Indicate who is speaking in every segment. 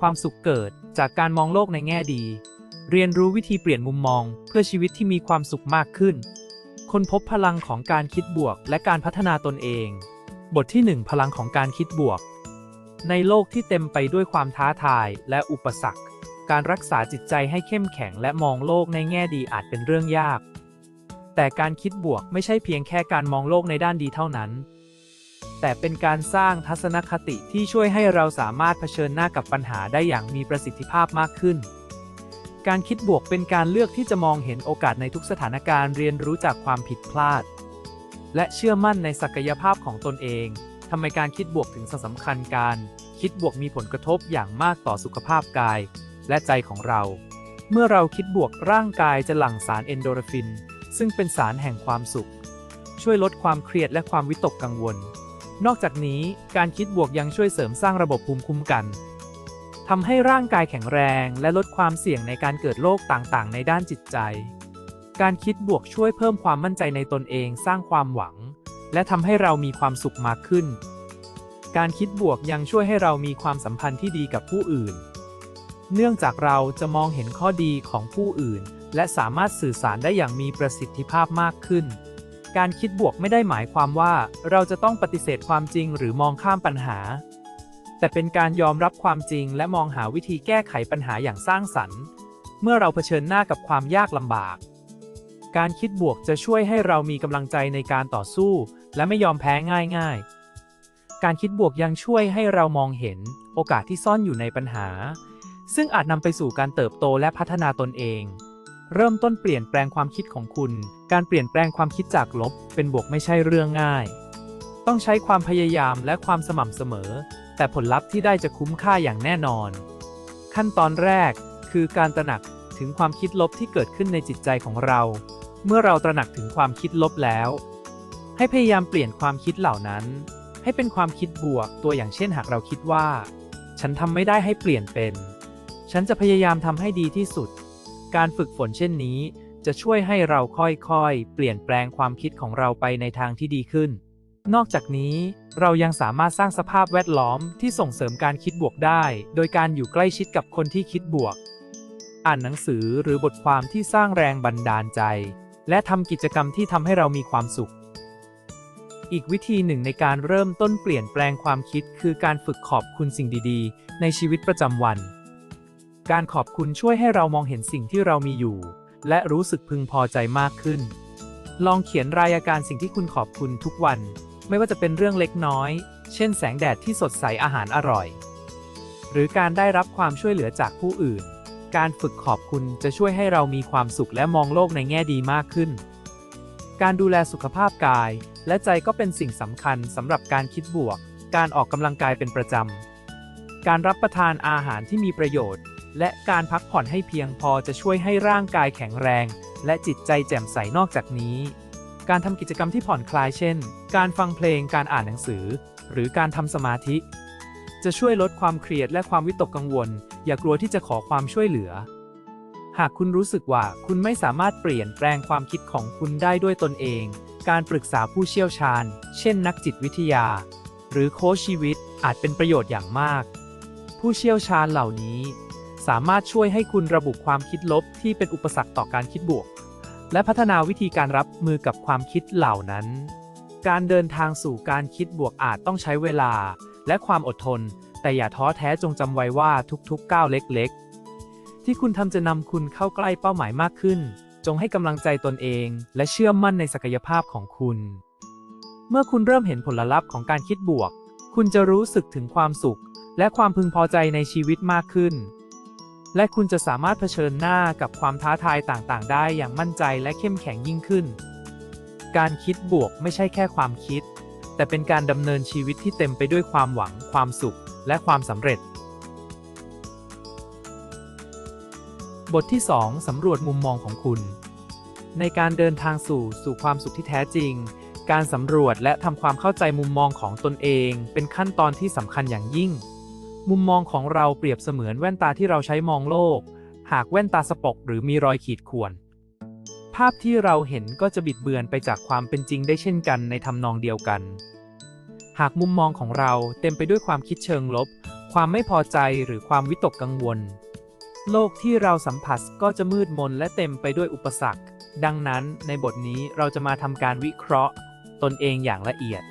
Speaker 1: ความสุขเกิดจากการมองโลกในแง่ดี เรียนรู้วิธีเปลี่ยนมุมมอง เพื่อชีวิตที่มีความสุขมากขึ้น คนพบพลังของการคิดบวก และการพัฒนาตนเอง บทที่ 1 พลังของการคิดบวก ในโลกที่เต็มไปด้วยความท้าทายและอุปสรรค การรักษาจิตใจให้เข้มแข็งและมองโลกในแง่ดีอาจเป็นเรื่องยาก แต่การคิดบวกไม่ใช่เพียงแค่การมองโลกในด้านดีเท่านั้น แต่เป็นการสร้างทัศนคติที่ช่วยให้เราสามารถเผชิญหน้ากับปัญหาได้อย่างมีประสิทธิภาพมากขึ้น การคิดบวกเป็นการเลือกที่จะมองเห็นโอกาสในทุกสถานการณ์เรียนรู้จากความผิดพลาด และเชื่อมั่นในศักยภาพของตนเองทำไมการคิดบวกถึงสำคัญการ คิดบวกมีผลกระทบอย่างมากต่อสุขภาพกาย และใจของเรา เมื่อเราคิดบวกร่างกายจะหลั่งสารเอนโดรฟิน ซึ่งเป็นสารแห่งความสุข ช่วยลดความเครียดและความวิตกกังวล นอกจากนี้การคิดบวกยังช่วยเสริมสร้างระบบภูมิคุ้มกันทำให้ร่างกายแข็งแรงและลดความเสี่ยงในการเกิดโรคต่างๆ ในด้านจิตใจ การคิดบวกช่วยเพิ่มความมั่นใจในตนเองสร้างความหวัง และทำให้เรามีความสุขมากขึ้น การคิดบวกยังช่วยให้เรามีความสัมพันธ์ที่ดีกับผู้อื่น เนื่องจากเราจะมองเห็นข้อดีของผู้อื่น และสามารถสื่อสารได้อย่างมีประสิทธิภาพมากขึ้น การคิดบวกไม่ได้หมายความว่าเราจะต้องปฏิเสธความจริงหรือมองข้ามปัญหา แต่เป็นการยอมรับความจริงและมองหาวิธีแก้ไขปัญหาอย่างสร้างสรรค์ เมื่อเราเผชิญหน้ากับความยากลำบาก การคิดบวกจะช่วยให้เรามีกำลังใจในการต่อสู้ และไม่ยอมแพ้ง่าย ๆ การคิดบวกยังช่วยให้เรามองเห็นโอกาสที่ซ่อนอยู่ในปัญหา ซึ่งอาจนำไปสู่การเติบโตและพัฒนาตนเอง เริ่มต้นเปลี่ยนแปลงความคิดของคุณ การเปลี่ยนแปลงความคิดจากลบ เป็นบวกไม่ใช่เรื่องง่าย ต้องใช้ความพยายามและความสม่ำเสมอ แต่ผลลัพธ์ที่ได้จะคุ้มค่าอย่างแน่นอน ขั้นตอนแรกคือการตระหนักถึงความคิดลบที่เกิดขึ้นในจิตใจของเรา เมื่อเราตระหนักถึงความคิดลบแล้ว ให้พยายามเปลี่ยนความคิดเหล่านั้น ให้เป็นความคิดบวก ตัวอย่างเช่นหากเราคิดว่า ฉันทำไม่ได้ให้เปลี่ยนเป็น ฉันจะพยายามทำให้ดีที่สุด การฝึกฝนเช่นนี้ จะช่วยให้เราค่อยๆ เปลี่ยนแปลงความคิดของเราไปในทางที่ดีขึ้น นอกจากนี้เรายังสามารถสร้างสภาพแวดล้อมที่ส่งเสริมการคิดบวกได้ โดยการอยู่ใกล้ชิดกับคนที่คิดบวก อ่านหนังสือหรือบทความที่สร้างแรงบันดาลใจ และทำกิจกรรมที่ทำให้เรามีความสุข อีกวิธีหนึ่งในการเริ่มต้นเปลี่ยนแปลงความคิด คือการฝึกขอบคุณสิ่งดี ๆ ในชีวิตประจำวัน การขอบคุณช่วยให้เรามองเห็นสิ่งที่เรามีอยู่ และรู้สึกพึงพอใจมากขึ้น ลองเขียนรายการสิ่งที่คุณขอบคุณทุกวัน ไม่ว่าจะเป็นเรื่องเล็กน้อย เช่นแสงแดดที่สดใสอาหารอร่อย หรือการได้รับความช่วยเหลือจากผู้อื่น การฝึกขอบคุณจะช่วยให้เรามีความสุขและมองโลกในแง่ดีมากขึ้น การดูแลสุขภาพกาย และใจก็เป็นสิ่งสำคัญสำหรับการคิดบวก การออกกำลังกายเป็นประจำการรับประทานอาหารที่มีประโยชน์ และการพักผ่อนให้เพียงพอจะช่วยให้ร่างกายแข็งแรง และจิตใจแจ่มใสนอกจากนี้ การทำกิจกรรมที่ผ่อนคลายเช่น การฟังเพลงการอ่านหนังสือ หรือการทำสมาธิ จะช่วยลดความเครียดและความวิตกกังวล อย่ากลัวที่จะขอความช่วยเหลือ หากคุณรู้สึกว่าคุณไม่สามารถเปลี่ยนแปลงความคิดของคุณได้ด้วยตนเอง การปรึกษาผู้เชี่ยวชาญ เช่น นักจิตวิทยา หรือโค้ชชีวิตอาจเป็นประโยชน์อย่างมาก ผู้เชี่ยวชาญเหล่านี้ สามารถช่วยให้คุณระบุความคิดลบที่เป็นอุปสรรคต่อการคิดบวก และพัฒนาวิธีการรับมือกับความคิดเหล่านั้น การเดินทางสู่การคิดบวกอาจต้องใช้เวลา และความอดทน แต่อย่าท้อแท้จงจำไว้ว่าทุกๆก้าวเล็กๆ ที่คุณทำจะนำคุณเข้าใกล้เป้าหมายมากขึ้น จงให้กำลังใจตนเอง และเชื่อมั่นในศักยภาพของคุณ เมื่อคุณเริ่มเห็นผลลัพธ์ของการคิดบวก คุณจะรู้สึกถึงความสุข และความพึงพอใจในชีวิตมากขึ้น และคุณจะสามารถเผชิญหน้ากับความท้าทายต่างๆ ได้อย่างมั่นใจและเข้มแข็งยิ่งขึ้น การคิดบวกไม่ใช่แค่ความคิด แต่เป็นการดำเนินชีวิตที่เต็มไปด้วยความหวัง ความสุข และความสำเร็จ บทที่ 2 สำรวจมุมมองของคุณ ในการเดินทางสู่สู่ความสุขที่แท้จริง การสำรวจและทำความเข้าใจมุมมองของตนเอง เป็นขั้นตอนที่สำคัญอย่างยิ่ง มุมมองของเราเปรียบเสมือนแว่นตาที่เราใช้มองโลก หากแว่นตาสปกหรือมีรอยขีดข่วน ภาพที่เราเห็นก็จะบิดเบือนไปจากความเป็นจริงได้เช่นกันในทำนองเดียวกัน หากมุมมองของเราเต็มไปด้วยความคิดเชิงลบ ความไม่พอใจหรือความวิตกกังวล โลกที่เราสัมผัสก็จะมืดมนและเต็มไปด้วยอุปสรรค ดังนั้นในบทนี้เราจะมาทำการวิเคราะห์ ตนเองอย่างละเอียด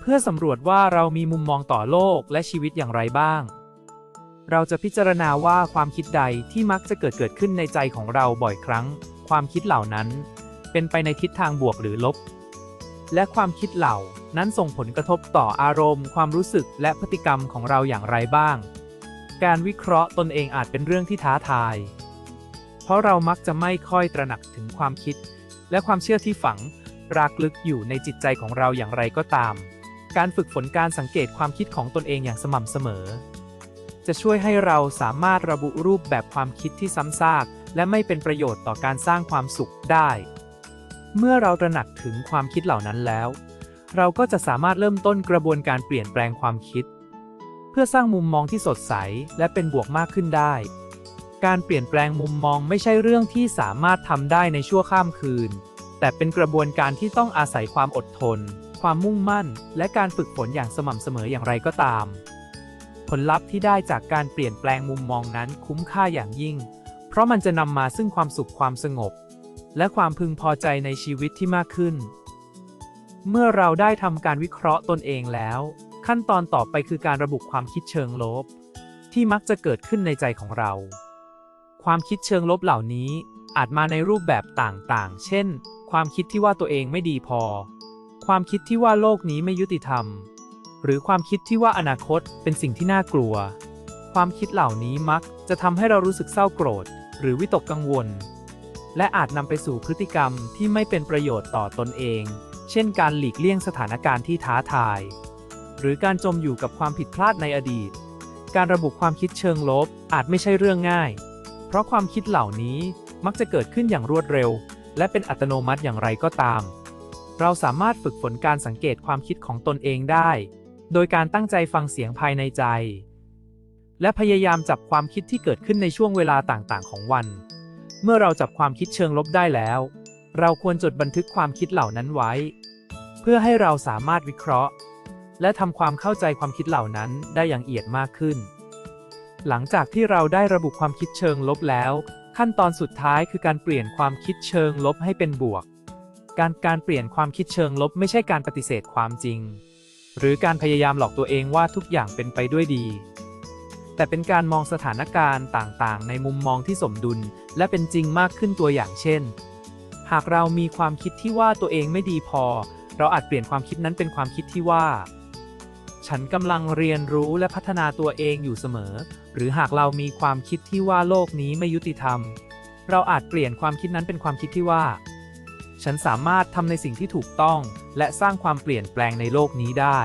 Speaker 1: เพื่อสำรวจว่าเรามีมุมมองต่อโลกและชีวิตอย่างไรบ้าง เราจะพิจารณาว่าความคิดใดที่มักจะเกิดเกิดขึ้นในใจของเราบ่อยครั้ง ความคิดเหล่านั้น เป็นไปในทิศทางบวกหรือลบ และความคิดเหล่านั้นส่งผลกระทบต่ออารมณ์ ความรู้สึกและพฤติกรรมของเราอย่างไรบ้าง การวิเคราะห์ตนเองอาจเป็นเรื่องที่ท้าทาย เพราะเรามักจะไม่ค่อยตระหนักถึงความคิด และความเชื่อที่ฝังรากลึกอยู่ในจิตใจของเราอย่างไรก็ตาม การฝึกฝนการสังเกตความคิดของตนเองอย่างสม่ำเสมอ จะช่วยให้เราสามารถระบุรูปแบบความคิดที่ซ้ำซาก และไม่เป็นประโยชน์ต่อการสร้างความสุขได้ เมื่อเราตระหนักถึงความคิดเหล่านั้นแล้ว เราก็จะสามารถเริ่มต้นกระบวนการเปลี่ยนแปลงความคิด เพื่อสร้างมุมมองที่สดใสและเป็นบวกมากขึ้นได้ การเปลี่ยนแปลงมุมมองไม่ใช่เรื่องที่สามารถทำได้ในชั่วข้ามคืน แต่เป็นกระบวนการที่ต้องอาศัยความอดทน ความมุ่งมั่น และการฝึกฝนอย่างสม่ำเสมออย่างไรก็ตาม ผลลัพธ์ที่ได้จากการเปลี่ยนแปลงมุมมองนั้นคุ้มค่าอย่างยิ่ง เพราะมันจะนำมาซึ่งความสุขความสงบ และความพึงพอใจในชีวิตที่มากขึ้น เมื่อเราได้ทำการวิเคราะห์ตนเองแล้ว ขั้นตอนต่อไปคือการระบุความคิดเชิงลบ ที่มักจะเกิดขึ้นในใจของเรา ความคิดเชิงลบเหล่านี้อาจมาในรูปแบบต่างๆ เช่น ความคิดที่ว่าตัวเองไม่ดีพอ ความคิดที่ว่าโลกนี้ไม่ยุติธรรม หรือความคิดที่ว่าอนาคตเป็นสิ่งที่น่ากลัว ความคิดเหล่านี้มักจะทำให้เรารู้สึกเศร้าโกรธ หรือวิตกกังวล และอาจนำไปสู่พฤติกรรมที่ไม่เป็นประโยชน์ต่อตนเอง เช่น การหลีกเลี่ยงสถานการณ์ที่ท้าทาย หรือการจมอยู่กับความผิดพลาดในอดีต การระบุความคิดเชิงลบอาจไม่ใช่เรื่องง่าย เพราะความคิดเหล่านี้มักจะเกิดขึ้นอย่างรวดเร็ว และเป็นอัตโนมัติอย่างไรก็ตาม เราสามารถฝึกฝนการสังเกตความคิดของตนเองได้ โดยการตั้งใจฟังเสียงภายในใจ และพยายามจับความคิดที่เกิดขึ้นในช่วงเวลาต่างๆ ของวัน เมื่อเราจับความคิดเชิงลบได้แล้ว เราควรจดบันทึกความคิดเหล่านั้นไว้ เพื่อให้เราสามารถวิเคราะห์ และทำความเข้าใจความคิดเหล่านั้นได้อย่างละเอียดมากขึ้น หลังจากที่เราได้ระบุความคิดเชิงลบแล้ว ขั้นตอนสุดท้ายคือการเปลี่ยนความคิดเชิงลบให้เป็นบวก การการเปลี่ยนความคิดเชิงลบไม่ใช่การปฏิเสธความจริง หรือการพยายามหลอกตัวเองว่าทุกอย่างเป็นไปด้วยดี แต่เป็นการมองสถานการณ์ต่างๆ ในมุมมองที่สมดุล และเป็นจริงมากขึ้นตัวอย่างเช่น หากเรามีความคิดที่ว่าตัวเองไม่ดีพอ เราอาจเปลี่ยนความคิดนั้นเป็นความคิดที่ว่า ฉันกำลังเรียนรู้และพัฒนาตัวเองอยู่เสมอ หรือหากเรามีความคิดที่ว่าโลกนี้ไม่ยุติธรรม เราอาจเปลี่ยนความคิดนั้นเป็นความคิดที่ว่า ฉันสามารถทำในสิ่งที่ถูกต้อง และสร้างความเปลี่ยนแปลงในโลกนี้ได้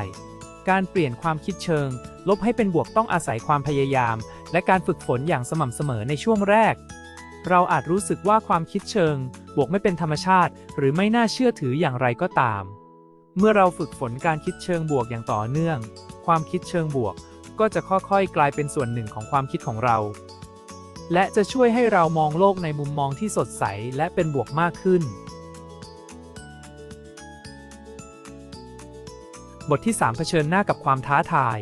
Speaker 1: การเปลี่ยนความคิดเชิง ลบให้เป็นบวกต้องอาศัยความพยายาม และการฝึกฝนอย่างสม่ำเสมอในช่วงแรก เราอาจรู้สึกว่าความคิดเชิง บวกไม่เป็นธรรมชาติ หรือไม่น่าเชื่อถืออย่างไรก็ตาม เมื่อเราฝึกฝนการคิดเชิงบวกอย่างต่อเนื่อง ความคิดเชิงบวก ก็จะค่อยๆ กลายเป็นส่วนหนึ่งของความคิดของเรา และจะช่วยให้เรามองโลกในมุมมองที่สดใสและเป็นบวกมากขึ้น บทที่ 3 เผชิญหน้ากับความท้าทาย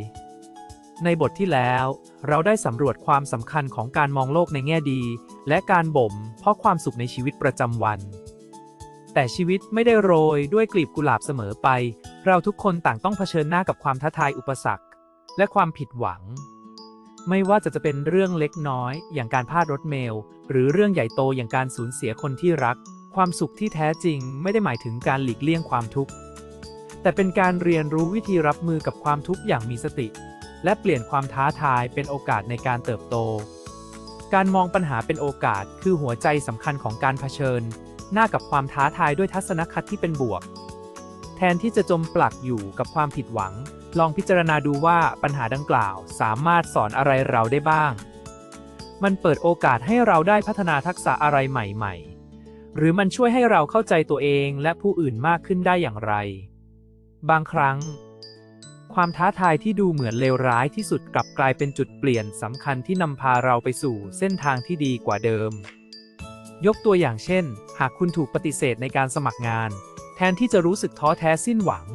Speaker 1: ในบทที่แล้ว เราได้สำรวจความสำคัญของการมองโลกในแง่ดี และการบ่ม เพราะความสุขในชีวิตประจำวัน แต่ชีวิตไม่ได้โรยด้วยกลีบกุหลาบเสมอไป เราทุกคนต่างต้องเผชิญหน้ากับความท้าทายอุปสรรค และความผิดหวัง ไม่ว่าจะจะเป็นเรื่องเล็กน้อย อย่างการพลาดรถเมล์หรือเรื่องใหญ่โตอย่างการสูญเสียคนที่รัก ความสุขที่แท้จริง ไม่ได้หมายถึงการหลีกเลี่ยงความทุกข์ แต่เป็นการเรียนรู้วิธีรับมือกับความทุกข์อย่างมีสติ และเปลี่ยนความท้าทายเป็นโอกาสในการเติบโต การมองปัญหาเป็นโอกาสคือหัวใจสำคัญของการเผชิญ หน้ากับความท้าทายด้วยทัศนคติที่เป็นบวก แทนที่จะจมปลักอยู่กับความผิดหวัง ลองพิจารณาดูว่าปัญหาดังกล่าวสามารถสอนอะไรเราได้บ้าง มันเปิดโอกาสให้เราได้พัฒนาทักษะอะไรใหม่ ๆ หรือมันช่วยให้เราเข้าใจตัวเองและผู้อื่นมากขึ้นได้อย่างไร บางครั้ง ความท้าทายที่ดูเหมือนเลวร้ายที่สุดกลับกลายเป็นจุดเปลี่ยนสำคัญที่นำพาเราไปสู่เส้นทางที่ดีกว่าเดิม ยกตัวอย่างเช่น หากคุณถูกปฏิเสธในการสมัครงาน แทนที่จะรู้สึกท้อแท้สิ้นหวัง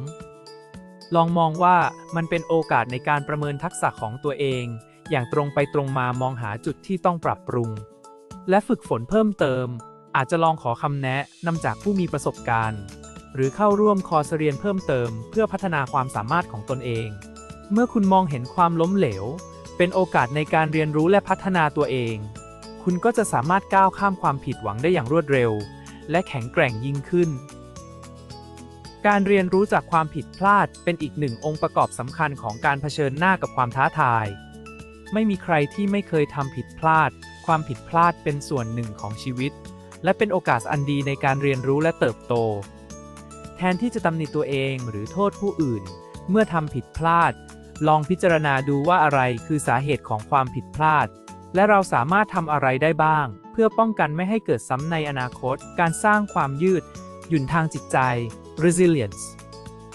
Speaker 1: ลองมองว่ามันเป็นโอกาสในการประเมินทักษะของตัวเอง อย่างตรงไปตรงมามองหาจุดที่ต้องปรับปรุง และฝึกฝนเพิ่มเติม อาจจะลองขอคำแนะนำจากผู้มีประสบการณ์ หรือเข้าร่วมคอร์สเรียนเพิ่มเติม เพื่อพัฒนาความสามารถของตนเอง เมื่อคุณมองเห็นความล้มเหลว เป็นโอกาสในการเรียนรู้และพัฒนาตัวเอง คุณก็จะสามารถก้าวข้ามความผิดหวังได้อย่างรวดเร็ว และแข็งแกร่งยิ่งขึ้น การเรียนรู้จากความผิดพลาดเป็นอีกหนึ่งองค์ประกอบสำคัญของการเผชิญหน้ากับความท้าทาย ไม่มีใครที่ไม่เคยทำผิดพลาด ความผิดพลาดเป็นส่วนหนึ่งของชีวิต และเป็นโอกาสอันดีในการเรียนรู้และเติบโต แทนที่จะตำหนิตัวเองหรือโทษผู้อื่น เมื่อทำผิดพลาด ลองพิจารณาดูว่าอะไรคือสาเหตุของความผิดพลาด และเราสามารถทำอะไรได้บ้าง เพื่อป้องกันไม่ให้เกิดซ้ำในอนาคต การสร้างความยืด หยุ่นทางจิตใจ resilience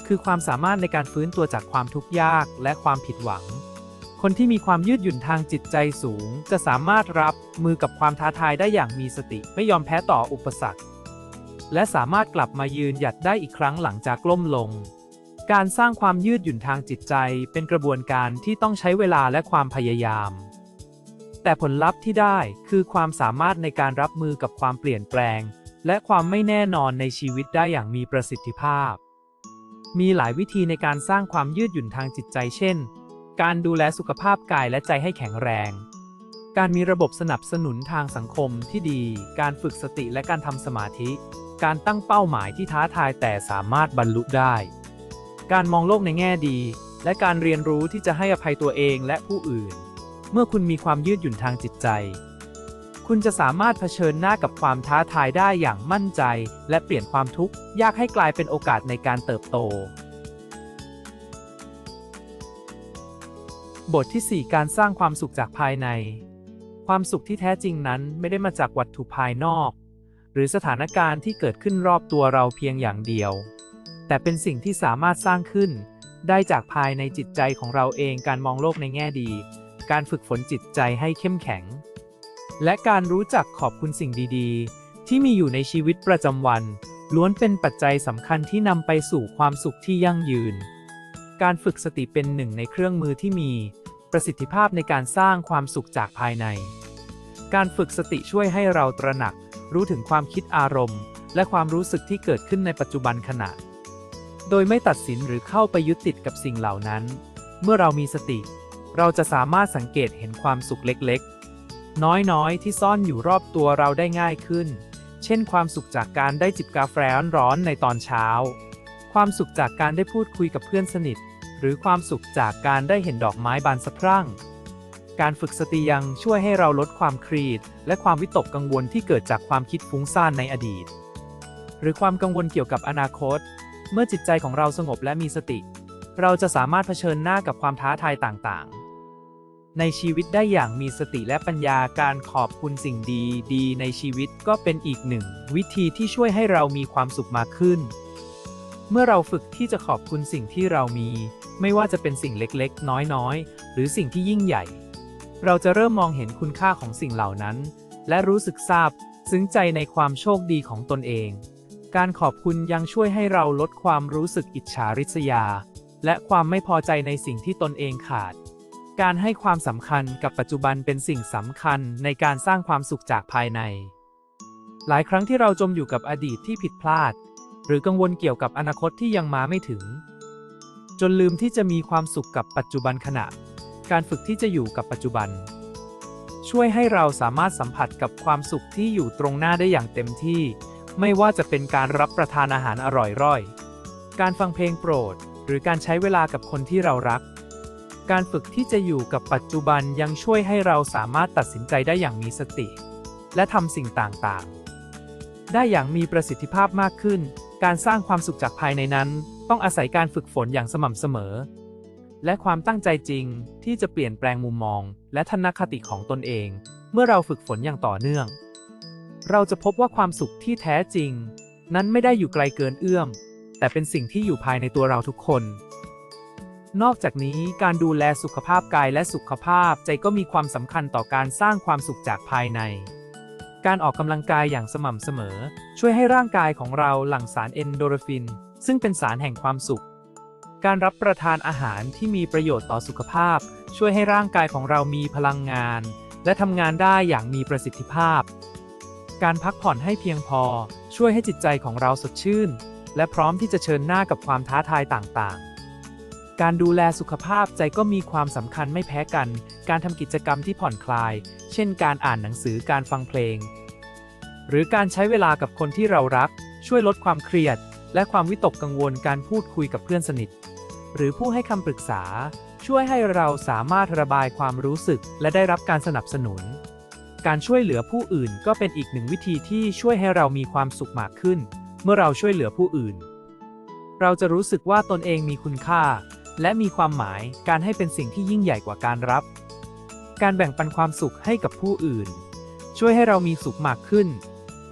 Speaker 1: คือความสามารถในการฟื้นตัวจากความทุกข์ยากและความผิดหวัง คนที่มีความยืดหยุ่นทางจิตใจสูง จะสามารถรับมือกับความท้าทายได้อย่างมีสติ ไม่ยอมแพ้ต่ออุปสรรค และสามารถกลับมายืนหยัดได้อีกครั้งหลังจากล้มลง การสร้างความยืดหยุ่นทางจิตใจเป็นกระบวนการที่ต้องใช้เวลาและความพยายาม แต่ผลลัพธ์ที่ได้คือความสามารถในการรับมือกับความเปลี่ยนแปลง และความไม่แน่นอนในชีวิตได้อย่างมีประสิทธิภาพ มีหลายวิธีในการสร้างความยืดหยุ่นทางจิตใจ เช่น การดูแลสุขภาพกายและใจให้แข็งแรงการมีระบบสนับสนุนทางสังคมที่ดี การฝึกสติและการทำสมาธิ การตั้งเป้าหมายที่ท้าทายแต่สามารถบรรลุได้ การมองโลกในแง่ดี และการเรียนรู้ที่จะให้อภัยตัวเองและผู้อื่น เมื่อคุณมีความยืดหยุ่นทางจิตใจ คุณจะสามารถเผชิญหน้ากับความท้าทายได้อย่างมั่นใจ และเปลี่ยนความทุกข์ยากให้กลายเป็นโอกาสในการเติบโต บทที่ 4 การสร้างความสุขจากภายใน ความสุขที่แท้จริงนั้นไม่ได้มาจากวัตถุภายนอก หรือสถานการณ์ที่เกิดขึ้นรอบตัวเราเพียงอย่างเดียว แต่เป็นสิ่งที่สามารถสร้างขึ้น ได้จากภายในจิตใจของเราเองการมองโลกในแง่ดี การฝึกฝนจิตใจให้เข้มแข็ง และการรู้จักขอบคุณสิ่งดีๆ ที่มีอยู่ในชีวิตประจำวัน ล้วนเป็นปัจจัยสำคัญที่นำไปสู่ความสุขที่ยั่งยืน การฝึกสติเป็นหนึ่งในเครื่องมือที่มีประสิทธิภาพในการสร้างความสุขจากภายใน การฝึกสติช่วยให้เราตระหนัก รู้ถึงความคิดอารมณ์ และความรู้สึกที่เกิดขึ้นในปัจจุบันขณะ โดยไม่ตัดสินหรือเข้าไปยึดติดกับสิ่งเหล่านั้น เมื่อเรามีสติ เราจะสามารถสังเกตเห็นความสุขเล็กๆ น้อยๆ ที่ซ่อนอยู่รอบตัวเราได้ง่ายขึ้น เช่น ความสุขจากการได้จิบกาแฟร้อนๆในตอนเช้า ความสุขจากการได้พูดคุยกับเพื่อนสนิท หรือความสุขจากการได้เห็นดอกไม้บานสะพรั่ง การฝึกสติยังช่วยให้เราลดความเครียดและความวิตกกังวลที่เกิดจากความคิดฟุ้งซ่านในอดีต หรือความกังวลเกี่ยวกับอนาคต เมื่อจิตใจของเราสงบและมีสติ เราจะสามารถเผชิญหน้ากับความท้าทายต่างๆ ในชีวิตได้อย่างมีสติและปัญญาการขอบคุณสิ่งดีดีในชีวิตก็เป็นอีกหนึ่ง วิธีที่ช่วยให้เรามีความสุขมากขึ้น เมื่อเราฝึกที่จะขอบคุณสิ่งที่เรามี ไม่ว่าจะเป็นสิ่งเล็กๆ น้อยๆ หรือสิ่งที่ยิ่งใหญ่ เราจะเริ่มมองเห็นคุณค่าของสิ่งเหล่านั้น และรู้สึกซาบซึ้งใจในความโชคดีของตนเอง การขอบคุณยังช่วยให้เราลดความรู้สึกอิจฉาริษยา และความไม่พอใจในสิ่งที่ตนเองขาด การให้ความสำคัญกับปัจจุบันเป็นสิ่งสำคัญในการสร้างความสุขจากภายใน หลายครั้งที่เราจมอยู่กับอดีตที่ผิดพลาด หรือกังวลเกี่ยวกับอนาคตที่ยังมาไม่ถึง จนลืมที่จะมีความสุขกับปัจจุบันขณะ การฝึกที่จะอยู่กับปัจจุบัน ช่วยให้เราสามารถสัมผัสกับความสุขที่อยู่ตรงหน้าได้อย่างเต็มที่ ไม่ว่าจะเป็นการรับประทานอาหารอร่อยๆการฟังเพลงโปรด หรือการใช้เวลากับคนที่เรารัก การฝึกที่จะอยู่กับปัจจุบันยังช่วยให้เราสามารถตัดสินใจได้อย่างมีสติ และทำสิ่งต่างๆ ได้อย่างมีประสิทธิภาพมากขึ้น การสร้างความสุขจากภายในนั้น ต้องอาศัยการฝึกฝนอย่างสม่ำเสมอ และความตั้งใจจริงที่จะเปลี่ยนแปลงมุมมอง และทัศนคติของตนเอง เมื่อเราฝึกฝนอย่างต่อเนื่อง เราจะพบว่าความสุขที่แท้จริง นั้นไม่ได้อยู่ไกลเกินเอื้อม แต่เป็นสิ่งที่อยู่ภายในตัวเราทุกคน นอกจากนี้การดูแลสุขภาพกายและสุขภาพใจก็มีความสำคัญต่อการสร้างความสุขจากภายใน การออกกำลังกายอย่างสม่ำเสมอ ช่วยให้ร่างกายของเราหลั่งสารเอนโดรฟิน ซึ่งเป็นสารแห่งความสุข การรับประทานอาหารที่มีประโยชน์ต่อสุขภาพ ช่วยให้ร่างกายของเรามีพลังงาน และทำงานได้อย่างมีประสิทธิภาพ การพักผ่อนให้เพียงพอ ช่วยให้จิตใจของเราสดชื่น และพร้อมที่จะเชิญหน้ากับความท้าทายต่างๆ การดูแลสุขภาพใจก็มีความสำคัญไม่แพ้กัน การทำกิจกรรมที่ผ่อนคลาย เช่น การอ่านหนังสือการฟังเพลง หรือการใช้เวลากับคนที่เรารัก ช่วยลดความเครียดและความวิตกกังวลการพูดคุยกับเพื่อนสนิท หรือผู้ให้คำปรึกษา ช่วยให้เราสามารถระบายความรู้สึก และได้รับการสนับสนุน การช่วยเหลือผู้อื่นก็เป็นอีกหนึ่งวิธีที่ช่วยให้เรามีความสุขมากขึ้น เมื่อเราช่วยเหลือผู้อื่น เราจะรู้สึกว่าตนเองมีคุณค่า และมีความหมายการให้เป็นสิ่งที่ยิ่งใหญ่กว่าการรับ การแบ่งปันความสุขให้กับผู้อื่น ช่วยให้เรามีสุขมากขึ้น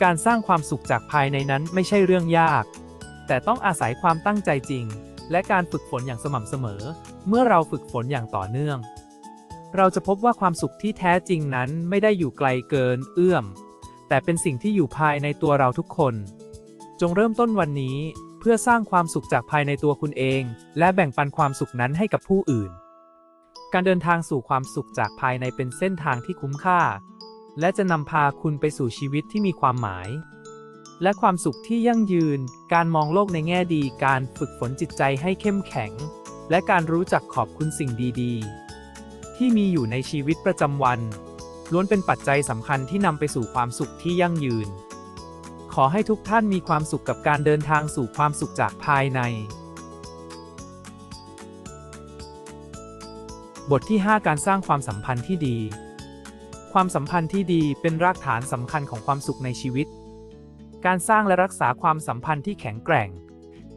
Speaker 1: การสร้างความสุขจากภายในนั้นไม่ใช่เรื่องยาก แต่ต้องอาศัยความตั้งใจจริง และการฝึกฝนอย่างสม่ำเสมอ เมื่อเราฝึกฝนอย่างต่อเนื่อง เราจะพบว่าความสุขที่แท้จริงนั้นไม่ได้อยู่ไกลเกินเอื้อม แต่เป็นสิ่งที่อยู่ภายในตัวเราทุกคน จงเริ่มต้นวันนี้เพื่อสร้างความสุขจากภายในตัวคุณเอง และแบ่งปันความสุขนั้นให้กับผู้อื่น การเดินทางสู่ความสุขจากภายในเป็นเส้นทางที่คุ้มค่า และจะนำพาคุณไปสู่ชีวิตที่มีความหมาย และความสุขที่ยั่งยืน การมองโลกในแง่ดี การฝึกฝนจิตใจให้เข้มแข็ง และการรู้จักขอบคุณสิ่งดีๆ ที่มีอยู่ในชีวิตประจำวัน ล้วนเป็นปัจจัยสำคัญที่นำไปสู่ความสุขที่ยั่งยืน ขอให้ทุกท่านมีความสุขกับการเดินทางสู่ความสุขจากภายใน บทที่ 5 การสร้างความสัมพันธ์ที่ดี ความสัมพันธ์ที่ดีเป็นรากฐานสำคัญของความสุขในชีวิต การสร้างและรักษาความสัมพันธ์ที่แข็งแกร่ง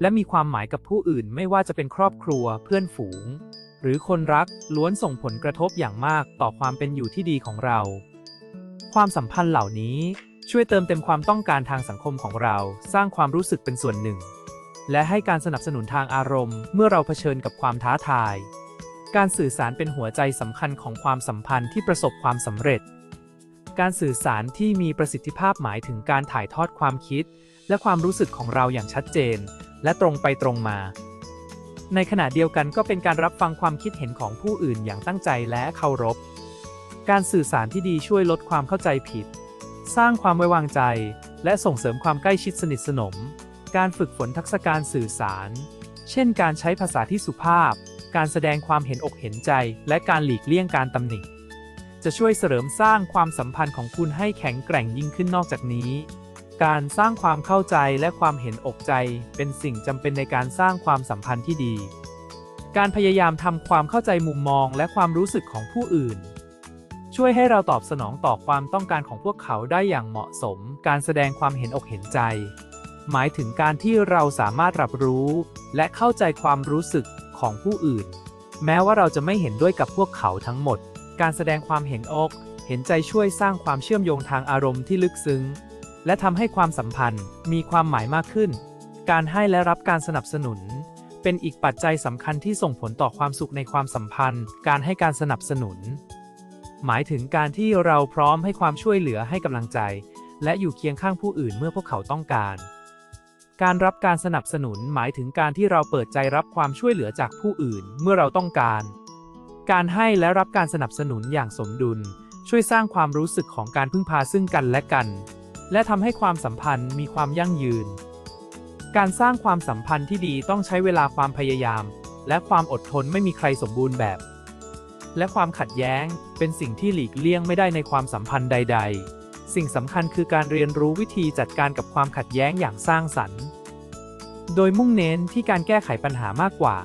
Speaker 1: และมีความหมายกับผู้อื่นไม่ว่าจะเป็นครอบครัว เพื่อนฝูง หรือคนรักล้วนส่งผลกระทบอย่างมากต่อความเป็นอยู่ที่ดีของเรา ความสัมพันธ์เหล่านี้ช่วยเติมเต็มความต้องการทางสังคมของเรา สร้างความรู้สึกเป็นส่วนหนึ่ง และให้การสนับสนุนทางอารมณ์ เมื่อเราเผชิญกับความท้าทาย การสื่อสารเป็นหัวใจสำคัญของความสัมพันธ์ที่ประสบความสำเร็จ การสื่อสารที่มีประสิทธิภาพหมายถึงการถ่ายทอดความคิด และความรู้สึกของเราอย่างชัดเจน และตรงไปตรงมา ในขณะเดียวกันก็เป็นการรับฟังความคิดเห็นของผู้อื่นอย่างตั้งใจและเคารพ การสื่อสารที่ดีช่วยลดความเข้าใจผิด สร้างความไว้วางใจ และส่งเสริมความใกล้ชิดสนิทสนม การฝึกฝนทักษะการสื่อสาร เช่น การใช้ภาษาที่สุภาพ การแสดงความเห็นอกเห็นใจ และการหลีกเลี่ยงการตำหนิ จะช่วยเสริมสร้างความสัมพันธ์ของคุณให้แข็งแกร่งยิ่งขึ้นนอกจากนี้ การสร้างความเข้าใจและความเห็นอกใจ เป็นสิ่งจำเป็นในการสร้างความสัมพันธ์ที่ดี การพยายามทำความเข้าใจมุมมองและความรู้สึกของผู้อื่น ช่วยให้เราตอบสนองต่อความต้องการของพวกเขาได้อย่างเหมาะสม การแสดงความเห็นอกเห็นใจ หมายถึงการที่เราสามารถรับรู้ และเข้าใจความรู้สึกของผู้อื่น แม้ว่าเราจะไม่เห็นด้วยกับพวกเขาทั้งหมด การแสดงความเห็นอก เห็นใจช่วยสร้างความเชื่อมโยงทางอารมณ์ที่ลึกซึ้ง และทำให้ความสัมพันธ์มีความหมายมากขึ้น การให้และรับการสนับสนุน เป็นอีกปัจจัยสำคัญที่ส่งผลต่อความสุขในความสัมพันธ์ การให้การสนับสนุน หมายถึงการที่เราพร้อมให้ความช่วยเหลือให้กำลังใจ และอยู่เคียงข้างผู้อื่นเมื่อพวกเขาต้องการการรับการสนับสนุนหมายถึงการที่เราเปิดใจรับความช่วยเหลือจากผู้อื่นเมื่อเราต้องการ การให้และรับการสนับสนุนอย่างสมดุล ช่วยสร้างความรู้สึกของการพึ่งพาซึ่งกันและกัน และทำให้ความสัมพันธ์มีความยั่งยืน การสร้างความสัมพันธ์ที่ดีต้องใช้เวลาความพยายาม และความอดทนไม่มีใครสมบูรณ์แบบ และความขัดแย้งเป็นสิ่งที่หลีกเลี่ยงไม่ได้ในความสัมพันธ์ใด ๆ สิ่งสำคัญคือการเรียนรู้วิธีจัดการกับความขัดแย้งอย่างสร้างสรรค์ โดยมุ่งเน้นที่การแก้ไขปัญหามากกว่า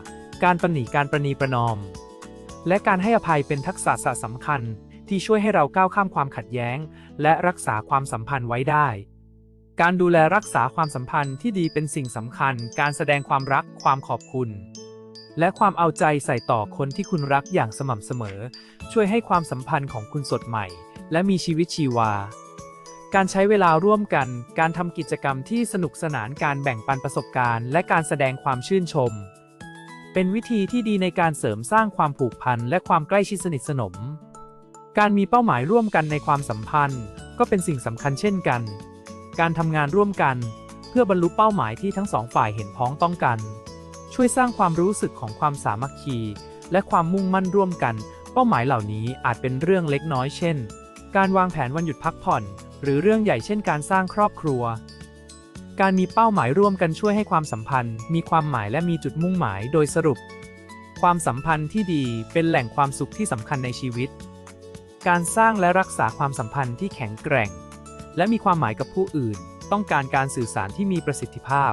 Speaker 1: การประนีการประนีประนอม และการให้อภัยเป็นทักษะสำคัญที่ช่วยให้เราก้าวข้ามความขัดแย้ง และรักษาความสัมพันธ์ไว้ได้ การดูแลรักษาความสัมพันธ์ที่ดีเป็นสิ่งสำคัญ การแสดงความรัก ความขอบคุณ และความเอาใจใส่ต่อคนที่คุณรักอย่างสม่ำเสมอ ช่วยให้ความสัมพันธ์ของคุณสดใหม่ และมีชีวิตชีวา การใช้เวลาร่วมกัน การทำกิจกรรมที่สนุกสนาน การแบ่งปันประสบการณ์ และการแสดงความชื่นชม เป็นวิธีที่ดีในการเสริมสร้างความผูกพันและความใกล้ชิดสนิทสนม การมีเป้าหมายร่วมกันในความสัมพันธ์ ก็เป็นสิ่งสำคัญเช่นกัน การทำงานร่วมกัน เพื่อบรรลุเป้าหมายที่ทั้งสองฝ่ายเห็นพ้องต้องกัน ช่วยสร้างความรู้สึกของความสามัคคี และความมุ่งมั่นร่วมกัน เป้าหมายเหล่านี้อาจเป็นเรื่องเล็กน้อยเช่น การวางแผนวันหยุดพักผ่อน หรือเรื่องใหญ่เช่น การสร้างครอบครัว การมีเป้าหมายร่วมกันช่วยให้ความสัมพันธ์ มีความหมายและมีจุดมุ่งหมายโดยสรุป ความสัมพันธ์ที่ดีเป็นแหล่งความสุขที่สำคัญในชีวิต การสร้างและรักษาความสัมพันธ์ที่แข็งแกร่ง และมีความหมายกับผู้อื่น ต้องการการสื่อสารที่มีประสิทธิภาพ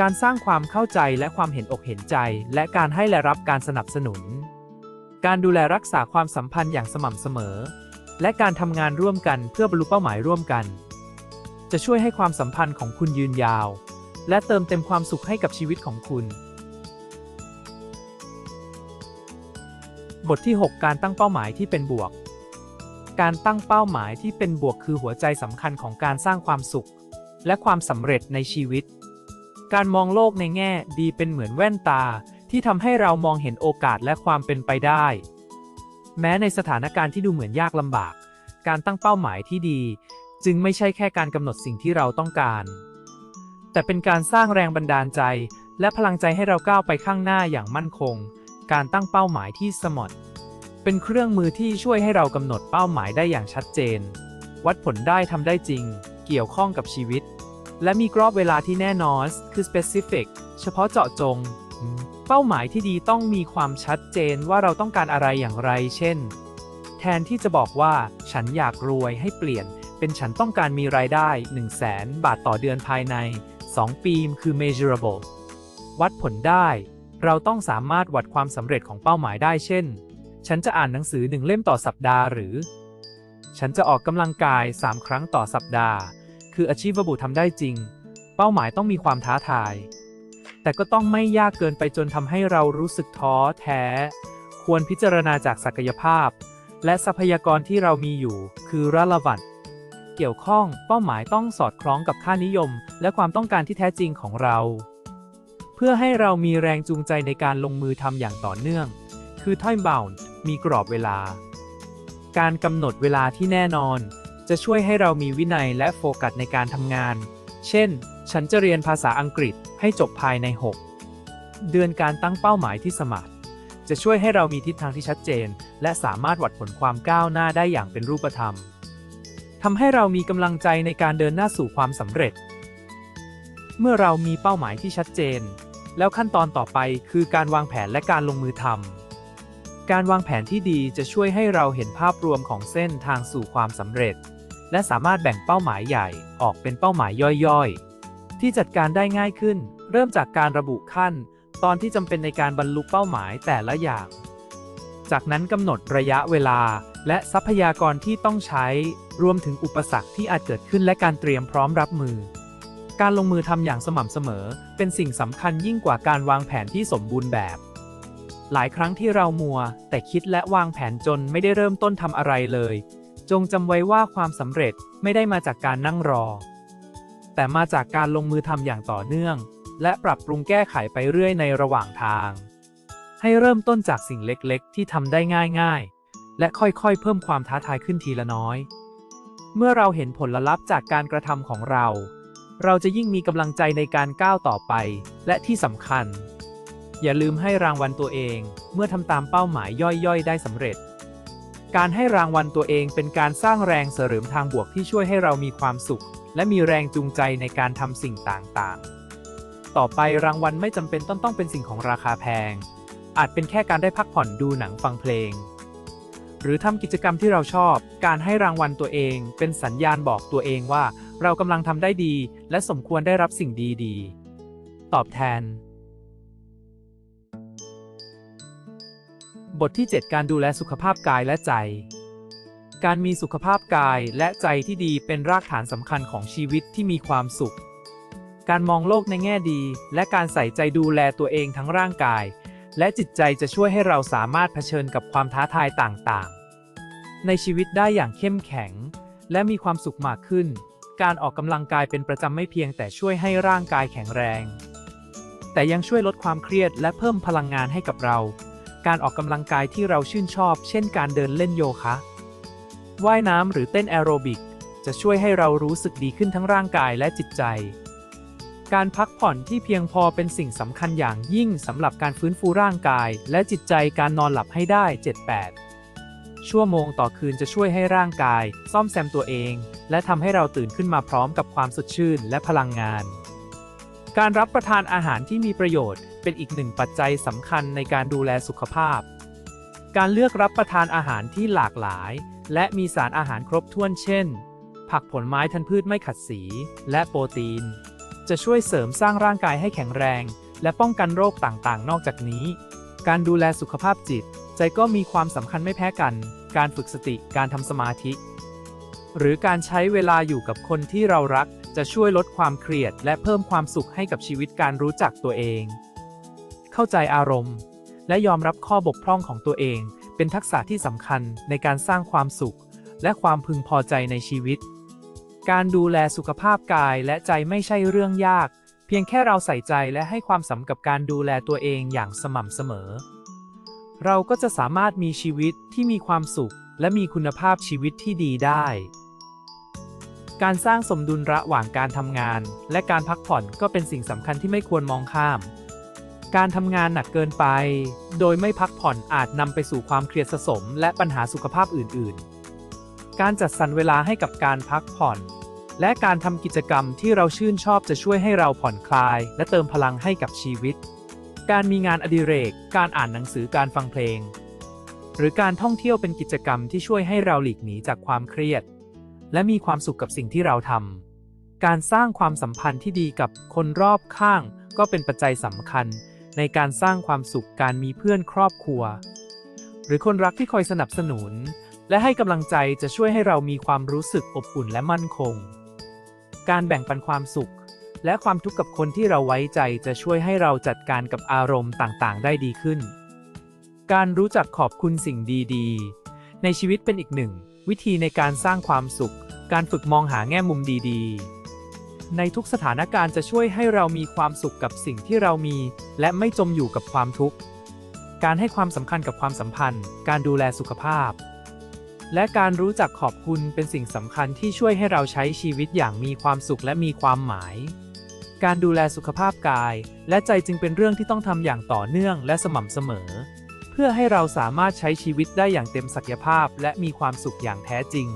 Speaker 1: การสร้างความเข้าใจและความเห็นอกเห็นใจ และการให้และรับการสนับสนุน การดูแลรักษาความสัมพันธ์อย่างสม่ำเสมอ และการทำงานร่วมกันเพื่อบรรลุเป้าหมายร่วมกัน จะช่วยให้ความสัมพันธ์ของคุณยืนยาว และเติมเต็มความสุขให้กับชีวิตของคุณ บทที่ 6 การตั้งเป้าหมายที่เป็นบวก การตั้งเป้าหมายที่เป็นบวกคือหัวใจสำคัญของการสร้างความสุข และความสำเร็จในชีวิต การมองโลกในแง่ดีเป็นเหมือนแว่นตาที่ทำให้เรามองเห็นโอกาสและความเป็นไปได้ แม้ในสถานการณ์ที่ดูเหมือนยากลำบาก การตั้งเป้าหมายที่ดี จึงไม่ใช่แค่การกำหนดสิ่งที่เราต้องการ แต่เป็นการสร้างแรงบันดาลใจ และพลังใจให้เราก้าวไปข้างหน้าอย่างมั่นคง การตั้งเป้าหมายที่สมดเป็นเครื่องมือที่ช่วยให้เรากำหนดเป้าหมายได้อย่างชัดเจน วัดผลได้ทำได้จริง เกี่ยวข้องกับชีวิต และมีกรอบเวลาที่แน่นอน คือ specific เฉพาะเจาะจง เป้าหมายที่ดีต้องมีความชัดเจนว่าเราต้องการอะไรอย่างไร เช่น แทนที่จะบอกว่า ฉันอยากรวยให้เปลี่ยน เป็นฉันต้องการมีรายได้ 1 0 0 0 0แสนบาทต่อเดือนภายใน 2 ปีคือ measurable วัดผลได้ เราต้องสามารถวัดความสำเร็จของเป้าหมายได้เช่น ฉันจะอ่านหนังสือหนึ่งเล่มต่อสัปดาห์หรือ ฉันจะออกกำลังกาย 3 ครั้งต่อสัปดาห์ คือ achievable ทำได้จริง เป้าหมายต้องมีความท้าทาย แต่ก็ต้องไม่ยากเกินไปจนทำให้เรารู้สึกท้อแท้ ควรพิจารณาจากศักยภาพ และทรัพยากรที่เรามีอยู่คือ relevant เกี่ยวข้อง เป้าหมายต้องสอดคล้องกับค่านิยม และความต้องการที่แท้จริงของเรา เพื่อให้เรามีแรงจูงใจในการลงมือทำอย่างต่อเนื่อง คือ time bound มีกรอบเวลา การกำหนดเวลาที่แน่นอน จะช่วยให้เรามีวินัยและโฟกัสในการทำงาน เช่น ฉันจะเรียนภาษาอังกฤษให้จบภายใน 6 เดือนการตั้งเป้าหมายที่สมัครจะช่วยให้เรามีทิศทางที่ชัดเจน และสามารถวัดผลความก้าวหน้าได้อย่างเป็นรูปธรรม ทำให้เรามีกำลังใจในการเดินหน้าสู่ความสำเร็จ เมื่อเรามีเป้าหมายที่ชัดเจน แล้วขั้นตอนต่อไปคือการวางแผนและการลงมือทำการวางแผนที่ดีจะช่วยให้เราเห็นภาพรวมของเส้นทางสู่ความสำเร็จ และสามารถแบ่งเป้าหมายใหญ่ออกเป็นเป้าหมายย่อยๆ ที่จัดการได้ง่ายขึ้น เริ่มจากการระบุขั้น ตอนที่จำเป็นในการบรรลุเป้าหมายแต่ละอย่าง จากนั้นกำหนดระยะเวลา และทรัพยากรที่ต้องใช้ รวมถึงอุปสรรคที่อาจเกิดขึ้นและการเตรียมพร้อมรับมือ การลงมือทำอย่างสม่ำเสมอ เป็นสิ่งสำคัญยิ่งกว่าการวางแผนที่สมบูรณ์แบบ หลายครั้งที่เรามัว แต่คิดและวางแผนจนไม่ได้เริ่มต้นทำอะไรเลย จงจำไว้ว่าความสำเร็จไม่ได้มาจากการนั่งรอ แต่มาจากการลงมือทำอย่างต่อเนื่อง และปรับปรุงแก้ไขไปเรื่อยในระหว่างทาง ให้เริ่มต้นจากสิ่งเล็กๆ ที่ทำได้ง่ายๆ และค่อยๆ เพิ่มความท้าทายขึ้นทีละน้อย เมื่อเราเห็นผลลัพธ์จากการกระทำของเรา เราจะยิ่งมีกำลังใจในการก้าวต่อไป และที่สำคัญ อย่าลืมให้รางวัลตัวเอง เมื่อทำตามเป้าหมายย่อยๆ ได้สำเร็จ การให้รางวัลตัวเองเป็นการสร้างแรงเสริมทางบวกที่ช่วยให้เรามีความสุข และมีแรงจูงใจในการทำสิ่งต่างๆ ต่อไปรางวัลไม่จำเป็นต้องต้องเป็นสิ่งของราคาแพง อาจเป็นแค่การได้พักผ่อนดูหนังฟังเพลง หรือทำกิจกรรมที่เราชอบ การให้รางวัลตัวเอง เป็นสัญญาณบอกตัวเองว่า เรากำลังทำได้ดี และสมควรได้รับสิ่งดีๆ ตอบแทน บทที่ 7 การดูแลสุขภาพกายและใจ การมีสุขภาพกายและใจที่ดีเป็นรากฐานสำคัญของชีวิตที่มีความสุข การมองโลกในแง่ดี และการใส่ใจดูแลตัวเองทั้งร่างกาย และจิตใจจะช่วยให้เราสามารถเผชิญกับความท้าทายต่างๆ ในชีวิตได้อย่างเข้มแข็ง และมีความสุขมากขึ้น การออกกำลังกายเป็นประจำไม่เพียงแต่ช่วยให้ร่างกายแข็งแรง แต่ยังช่วยลดความเครียดและเพิ่มพลังงานให้กับเรา การออกกำลังกายที่เราชื่นชอบ เช่น การเดินเล่นโยคะว่ายน้ำหรือเต้นแอโรบิกจะช่วยให้เรารู้สึกดีขึ้นทั้งร่างกายและจิตใจ การพักผ่อนที่เพียงพอเป็นสิ่งสำคัญอย่างยิ่งสำหรับการฟื้นฟูร่างกาย และจิตใจการนอนหลับให้ได้ 7-8 ชั่วโมงต่อคืนจะช่วยให้ร่างกาย ซ่อมแซมตัวเอง และทำให้เราตื่นขึ้นมาพร้อมกับความสดชื่นและพลังงาน การรับประทานอาหารที่มีประโยชน์ เป็นอีกหนึ่งปัจจัยสำคัญในการดูแลสุขภาพ การเลือกรับประทานอาหารที่หลากหลาย และมีสารอาหารครบถ้วนเช่น ผักผลไม้ทันพืชไม่ขัดสี และโปรตีน จะช่วยเสริมสร้างร่างกายให้แข็งแรง และป้องกันโรคต่างๆ นอกจากนี้ การดูแลสุขภาพจิต ใจก็มีความสำคัญไม่แพ้กัน การฝึกสติ การทำสมาธิ หรือการใช้เวลาอยู่กับคนที่เรารัก จะช่วยลดความเครียด และเพิ่มความสุขให้กับชีวิตการรู้จักตัวเอง เข้าใจอารมณ์ และยอมรับข้อบกพร่องของตัวเอง เป็นทักษะที่สำคัญในการสร้างความสุข และความพึงพอใจในชีวิต การดูแลสุขภาพกายและใจไม่ใช่เรื่องยาก เพียงแค่เราใส่ใจและให้ความสำกับการดูแลตัวเองอย่างสม่ำเสมอ เราก็จะสามารถมีชีวิตที่มีความสุข และมีคุณภาพชีวิตที่ดีได้ การสร้างสมดุลระหว่างการทำงาน และการพักผ่อนก็เป็นสิ่งสำคัญที่ไม่ควรมองข้าม การทำงานหนักเกินไป โดยไม่พักผ่อนอาจนำไปสู่ความเครียดสะสม และปัญหาสุขภาพอื่น ๆการจัดสรรเวลาให้กับการพักผ่อน และการทำกิจกรรมที่เราชื่นชอบจะช่วยให้เราผ่อนคลาย และเติมพลังให้กับชีวิต การมีงานอดิเรก การอ่านหนังสือการฟังเพลง หรือการท่องเที่ยวเป็นกิจกรรมที่ช่วยให้เราหลีกหนีจากความเครียด และมีความสุขกับสิ่งที่เราทำการสร้างความสัมพันธ์ที่ดีกับคนรอบข้าง ก็เป็นปัจจัยสำคัญ ในการสร้างความสุขการมีเพื่อนครอบครัว หรือคนรักที่คอยสนับสนุน และให้กำลังใจจะช่วยให้เรามีความรู้สึกอบอุ่นและมั่นคง การแบ่งปันความสุข และความทุกข์กับคนที่เราไว้ใจจะช่วยให้เราจัดการกับอารมณ์ต่างๆ ได้ดีขึ้น การรู้จักขอบคุณสิ่งดีๆ ในชีวิตเป็นอีกหนึ่ง วิธีในการสร้างความสุข การฝึกมองหาแง่มุมดีๆ ในทุกสถานการณ์จะช่วยให้เรามีความสุขกับสิ่งที่เรามี และไม่จมอยู่กับความทุกข์ การให้ความสำคัญกับความสัมพันธ์ การดูแลสุขภาพ และการรู้จักขอบคุณเป็นสิ่งสำคัญที่ช่วยให้เราใช้ชีวิตอย่างมีความสุขและมีความหมาย การดูแลสุขภาพกาย และใจจึงเป็นเรื่องที่ต้องทำอย่างต่อเนื่องและสม่ำเสมอ เพื่อให้เราสามารถใช้ชีวิตได้อย่างเต็มศักยภาพและมีความสุขอย่างแท้จริง